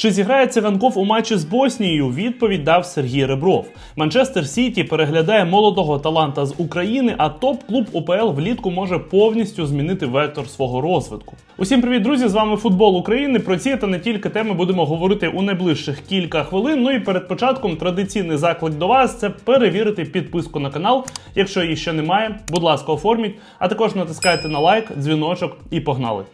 Чи зіграє циганков у матчі з Боснією? Відповідь дав Сергій Ребров. Манчестер Сіті переглядає молодого таланта з України, а топ-клуб УПЛ влітку може повністю змінити вектор свого розвитку. Усім привіт, друзі! З вами футбол України. Про ці та не тільки теми будемо говорити у найближчих кілька хвилин. Ну і перед початком традиційний заклик до вас це перевірити підписку на канал. Якщо її ще немає, будь ласка, оформіть, а також натискайте на лайк, дзвіночок і погнали.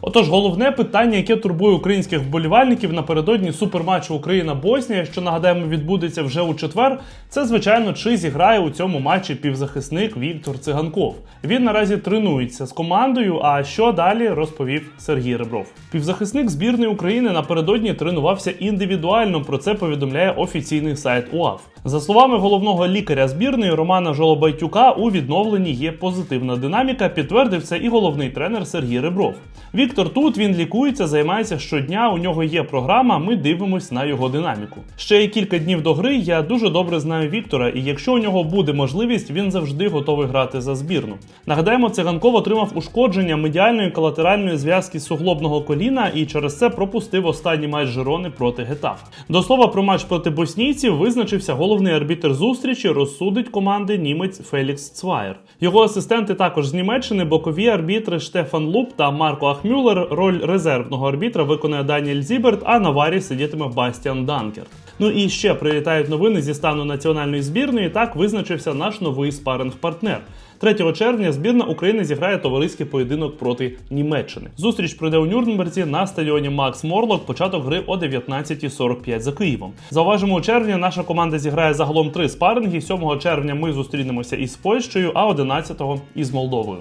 Отож, головне питання, яке турбує українських вболівальників напередодні суперматчу Україна-Боснія, що нагадаємо відбудеться вже у четвер, це звичайно чи зіграє у цьому матчі півзахисник Віктор Циганков. Він наразі тренується з командою. А що далі розповів Сергій Ребров. Півзахисник збірної України напередодні тренувався індивідуально. Про це повідомляє офіційний сайт УАФ. За словами головного лікаря збірної Романа Жолобайтюка, у відновленні є позитивна динаміка. Підтвердив це і головний тренер Сергій Ребров. Віктор тут він лікується, займається щодня. У нього є програма. Ми дивимось на його динаміку. Ще є кілька днів до гри. Я дуже добре знаю Віктора, і якщо у нього буде можливість, він завжди готовий грати за збірну. Нагадаємо, циганков отримав ушкодження медіальної колатеральної зв'язки суглобного коліна і через це пропустив останній матч Жирони проти Гетаф. До слова про матч проти боснійців визначився головний арбітер зустрічі. Розсудить команди німець Фелікс Цваєр. Його асистенти також з Німеччини, бокові арбітри Штефан Луп та Марко Ахмюлер. Роль резервного арбітра виконує Даніель Зіберт, а на варі сидітиме Бастіан Данкер. Ну і ще прилітають новини зі стану національної збірної. Так визначився наш новий спаринг-партнер. 3 червня збірна України зіграє товариський поєдинок проти Німеччини. Зустріч пройде у Нюрнберзі на стадіоні Макс Морлок. Початок гри о 19.45 за Києвом. Зауважимо, у червні наша команда зіграє загалом три спаринги. 7 червня ми зустрінемося із Польщею, а 11-го із Молдовою.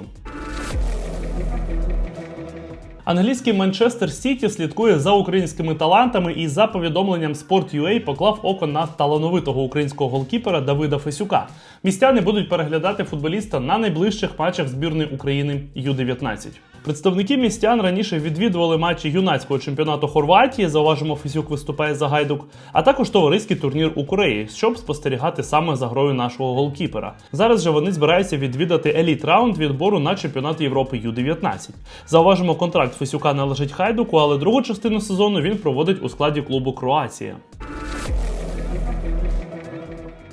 Англійський Манчестер Сіті слідкує за українськими талантами і за повідомленням Sport.ua поклав око на талановитого українського голкіпера Давида Фесюка. Містяни будуть переглядати футболіста на найближчих матчах збірної України Ю-19. Представники містян раніше відвідували матчі юнацького чемпіонату Хорватії. Зауважимо, Фесюк виступає за гайдук, а також товариський турнір у Кореї, щоб спостерігати саме за грою нашого голкіпера. Зараз же вони збираються відвідати еліт раунд відбору на чемпіонат Європи Ю-19. Зауважимо, контракт Фесюка належить Хайдуку, але другу частину сезону він проводить у складі клубу Кроація.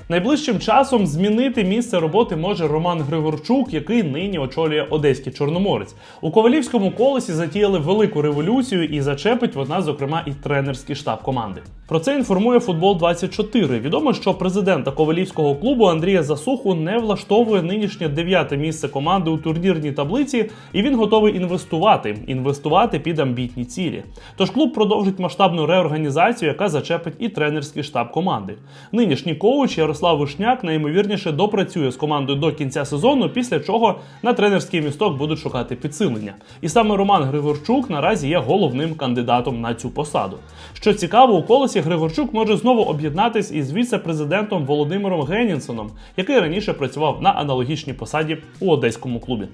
Найближчим часом змінити місце роботи може Роман Григорчук, який нині очолює Одеський Чорноморець. У Ковалівському колесі затіяли велику революцію і зачепить вона, зокрема, і тренерський штаб команди. Про це інформує футбол 24 Відомо, що президента Ковалівського клубу Андрія Засуху не влаштовує нинішнє дев'яте місце команди у турнірній таблиці, і він готовий інвестувати, інвестувати під амбітні цілі. Тож клуб продовжить масштабну реорганізацію, яка зачепить і тренерський штаб команди. Нинішній коуч Ярослав Вишняк найімовірніше допрацює з командою до кінця сезону, після чого на тренерський місток будуть шукати підсилення. І саме Роман Григорчук наразі є головним кандидатом на цю посаду. Що цікаво, у колесі Григорчук може знову об'єднатись із віце-президентом Володимиром Генінсоном, який раніше працював на аналогічній посаді у одеському клубі.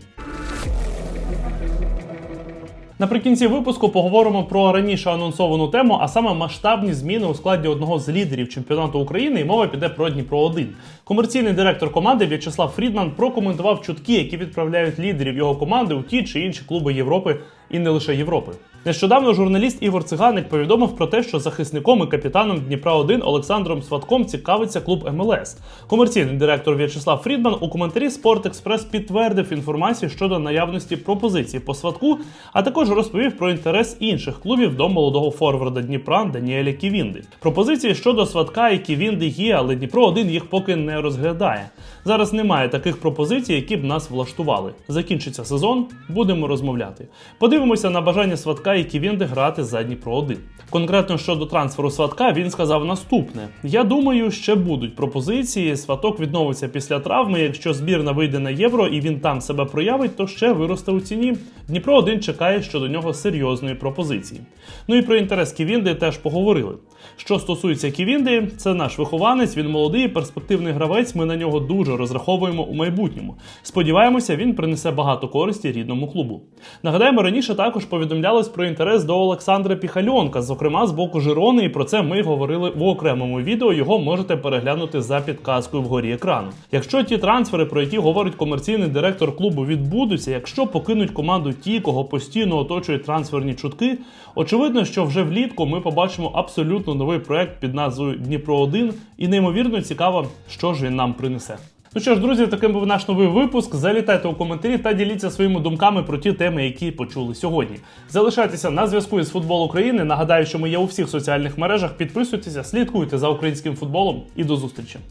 Наприкінці випуску поговоримо про раніше анонсовану тему, а саме масштабні зміни у складі одного з лідерів чемпіонату України. І мова піде про Дніпро 1 Комерційний директор команди В'ячеслав Фрідман прокоментував чутки, які відправляють лідерів його команди у ті чи інші клуби Європи і не лише Європи. Нещодавно журналіст Ігор Циганик повідомив про те, що захисником і капітаном Дніпра 1 Олександром Сватком цікавиться клуб МЛС. Комерційний директор В'ячеслав Фрідман у коментарі Спорт Експрес підтвердив інформацію щодо наявності пропозицій по сватку, а також розповів про інтерес інших клубів до молодого форварда Дніпра Даніеля Ківінди. Пропозиції щодо сватка і Ківінди є, але Дніпро 1 їх поки не розглядає. Зараз немає таких пропозицій, які б нас влаштували. Закінчиться сезон, будемо розмовляти. Подивимося на бажання сватка і Ківінди грати за Дніпро 1 Конкретно щодо трансферу сватка він сказав наступне: я думаю, ще будуть пропозиції. Сваток відновиться після травми. Якщо збірна вийде на євро і він там себе проявить, то ще виросте у ціні. Дніпро 1 чекає щодо нього серйозної пропозиції. Ну і про інтерес Ківінди теж поговорили. Що стосується Ківінди, це наш вихованець, він молодий, перспективний гравець. Ми на нього дуже розраховуємо у майбутньому. Сподіваємося, він принесе багато користі рідному клубу. Нагадаємо, раніше також повідомлялось про про інтерес до Олександра Піхальонка, зокрема з боку Жирони, і про це ми говорили в окремому відео. Його можете переглянути за підказкою вгорі екрану. Якщо ті трансфери, про які говорить комерційний директор клубу, відбудуться, якщо покинуть команду ті, кого постійно оточують трансферні чутки, очевидно, що вже влітку ми побачимо абсолютно новий проект під назвою Дніпро 1 і неймовірно цікаво, що ж він нам принесе. Ну що ж, друзі, таким був наш новий випуск. Залітайте у коментарі та діліться своїми думками про ті теми, які почули сьогодні. Залишайтеся на зв'язку із футбол України. Нагадаю, що ми є у всіх соціальних мережах. Підписуйтеся, слідкуйте за українським футболом і до зустрічі.